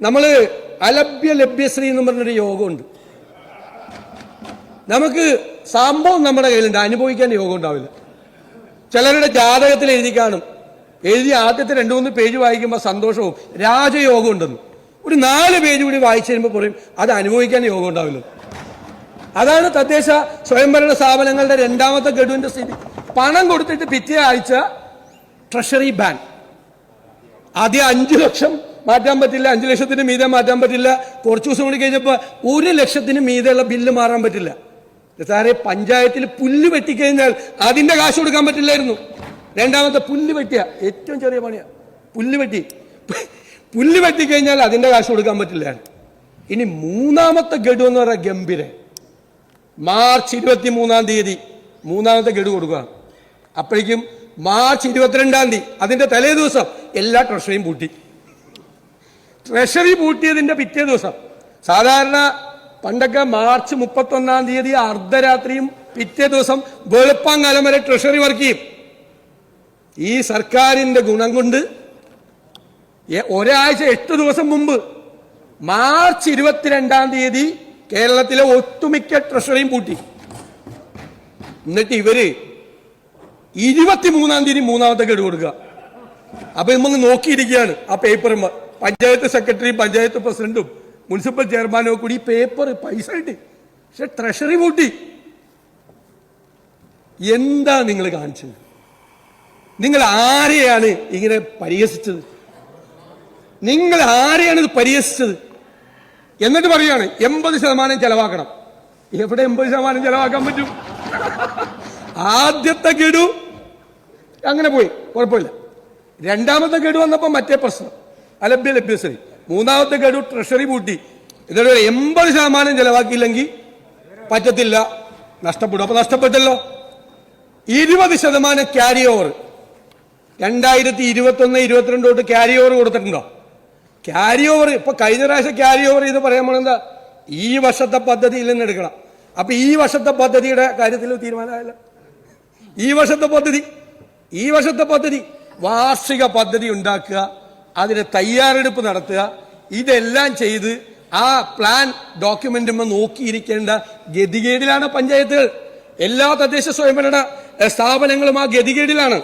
നമ്മൾ അലഭ്യ ലഭ്യശ്രീ എന്ന് പറഞ്ഞൊരു യോഗമുണ്ട്. നമുക്ക് സംഭവം നമ്മുടെ കയ്യിലുണ്ട് അനുഭവിക്കാൻ യോഗം ഉണ്ടാവില്ല. ചിലരുടെ ജാതകത്തിൽ എഴുതി കാണും. എഴുതി ആദ്യത്തെ രണ്ടു മൂന്ന് പേജ് വായിക്കുമ്പോൾ സന്തോഷവും. രാജയോഗം ഉണ്ടെന്ന്. ഒരു നാല് പേജ് കൂടി വായിച്ചു കഴിയുമ്പോൾ പറയും അത് അനുഭവിക്കാൻ യോഗം ഉണ്ടാവില്ല. അതാണ് തദ്ദേശ സ്വയംഭരണ സ്ഥാപനങ്ങളുടെ രണ്ടാമത്തെ ഗഡുവിന്റെ സ്ഥിതി. പണം കൊടുത്തിട്ട് പിറ്റേ ആഴ്ച ട്രഷറി ബാങ്ക് ആദ്യം അഞ്ചു ലക്ഷം മാറ്റാൻ പറ്റില്ല അഞ്ചു ലക്ഷത്തിന് മീതെ മാറ്റാൻ പറ്റില്ല. കുറച്ച് ദിവസം കൂടി കഴിഞ്ഞപ്പോൾ ഒരു ലക്ഷത്തിന് മീതെയുള്ള ബില്ല് മാറാൻ പറ്റില്ല. സാറേ പഞ്ചായത്തിൽ പുല്ല് വെട്ടിക്കഴിഞ്ഞാൽ അതിന്റെ കാശ് കൊടുക്കാൻ പറ്റില്ലായിരുന്നു. രണ്ടാമത്തെ പുല്ല് വെട്ടിയ ഏറ്റവും ചെറിയ പണിയാ. പുല്ല് വെട്ടി. പുല്ല് വെട്ടിക്കഴിഞ്ഞാൽ അതിന്റെ കാശ് കൊടുക്കാൻ പറ്റില്ല. ഇനി മൂന്നാമത്തെ ഗഡു എന്ന് പറയുക ഗംഭീര. മാർച്ച് ഇരുപത്തി മൂന്നാം തീയതി മൂന്നാമത്തെ ഗഡു കൊടുക്കുക. അപ്പോഴേക്കും മാർച്ച് ഇരുപത്തിരണ്ടാം തീയതി അതിന്റെ തലേ ദിവസം എല്ലാ ട്രഷറിയും പൂട്ടി. ട്രഷറി പൂട്ടിയതിന്റെ പിറ്റേ ദിവസം. സാധാരണ പണ്ടൊക്കെ മാർച്ച് മുപ്പത്തൊന്നാം തീയതി അർദ്ധരാത്രിയും പിറ്റേ ദിവസം വെളുപ്പാങ്കാലം വരെ ട്രഷറി വർക്ക് ചെയ്യും. ഈ സർക്കാരിന്റെ ഗുണം കൊണ്ട് ഒരാഴ്ച എട്ട് ദിവസം മുമ്പ് മാർച്ച് ഇരുപത്തിരണ്ടാം തീയതി കേരളത്തിലെ ഒട്ടുമിക്ക ട്രഷറിയും പൂട്ടി. എന്നിട്ട് ഇവർ ഇരുപത്തിമൂന്നാം തീയതി മൂന്നാമത്തെ ഗഡു കൊടുക്കുക. അപ്പൊ നമ്മൾ നോക്കിയിരിക്കുകയാണ് ആ പേപ്പർ പഞ്ചായത്ത് സെക്രട്ടറിയും പഞ്ചായത്ത് പ്രസിഡന്റും മുനിസിപ്പൽ ചെയർമാനും കൂടി പേപ്പർ പൈസ കിട്ടി പക്ഷെ ട്രഷറി കൂട്ടി. എന്താ നിങ്ങൾ കാണിച്ചത്? നിങ്ങൾ ആരെയാണ് ഇങ്ങനെ പരിഹസിച്ചത്? നിങ്ങൾ ആരെയാണ് ഇത് പരിഹസിച്ചത്? എന്നിട്ട് പറയാണ് എൺപത് ശതമാനം ചെലവാക്കണം. എവിടെ എൺപത് ശതമാനം ചെലവാക്കാൻ പറ്റും? ആദ്യത്തെ ഗഡു. അങ്ങനെ പോയി കുഴപ്പമില്ല. രണ്ടാമത്തെ ഗഡു വന്നപ്പോൾ മറ്റേ പ്രശ്നം. അലഭ്യ ലഭ്യശ്രീ മൂന്നാമത്തെ ഗഡു ട്രഷറി പൂട്ടി. ഇതൊരു എൺപത് ശതമാനം ചെലവാക്കിയില്ലെങ്കിൽ പറ്റത്തില്ല. നഷ്ടപ്പെടും. അപ്പൊ നഷ്ടപ്പെട്ടല്ലോ. ഇരുപത് ശതമാനം ക്യാരി ഓവർ രണ്ടായിരത്തി ഇരുപത്തി ഒന്ന് ഇരുപത്തിരണ്ട് തൊട്ട് ക്യാരി ഓവർ കൊടുത്തിട്ടുണ്ടോ? ക്യാരി ഓവർ ഇപ്പൊ കഴിഞ്ഞ പ്രാവശ്യം ക്യാരി ഓവർ ചെയ്ത് പറയാൻ പോണെന്താ? ഈ വർഷത്തെ പദ്ധതിയിൽ നിന്ന് എടുക്കണം. അപ്പൊ ഈ വർഷത്തെ പദ്ധതിയുടെ കാര്യത്തിൽ തീരുമാനമായല്ലോ. ഈ വർഷത്തെ പദ്ധതി ഈ വർഷത്തെ പദ്ധതി വാർഷിക പദ്ധതി ഉണ്ടാക്കുക. അതിന് തയ്യാറെടുപ്പ് നടത്തുക. ഇതെല്ലാം ചെയ്ത് ആ പ്ലാൻ ഡോക്യുമെന്റ് നോക്കിയിരിക്കേണ്ട ഗതികേടിലാണ് പഞ്ചായത്തുകൾ. എല്ലാ തദ്ദേശ സ്വയംഭരണ സ്ഥാപനങ്ങളും ആ ഗതികേടിലാണ്.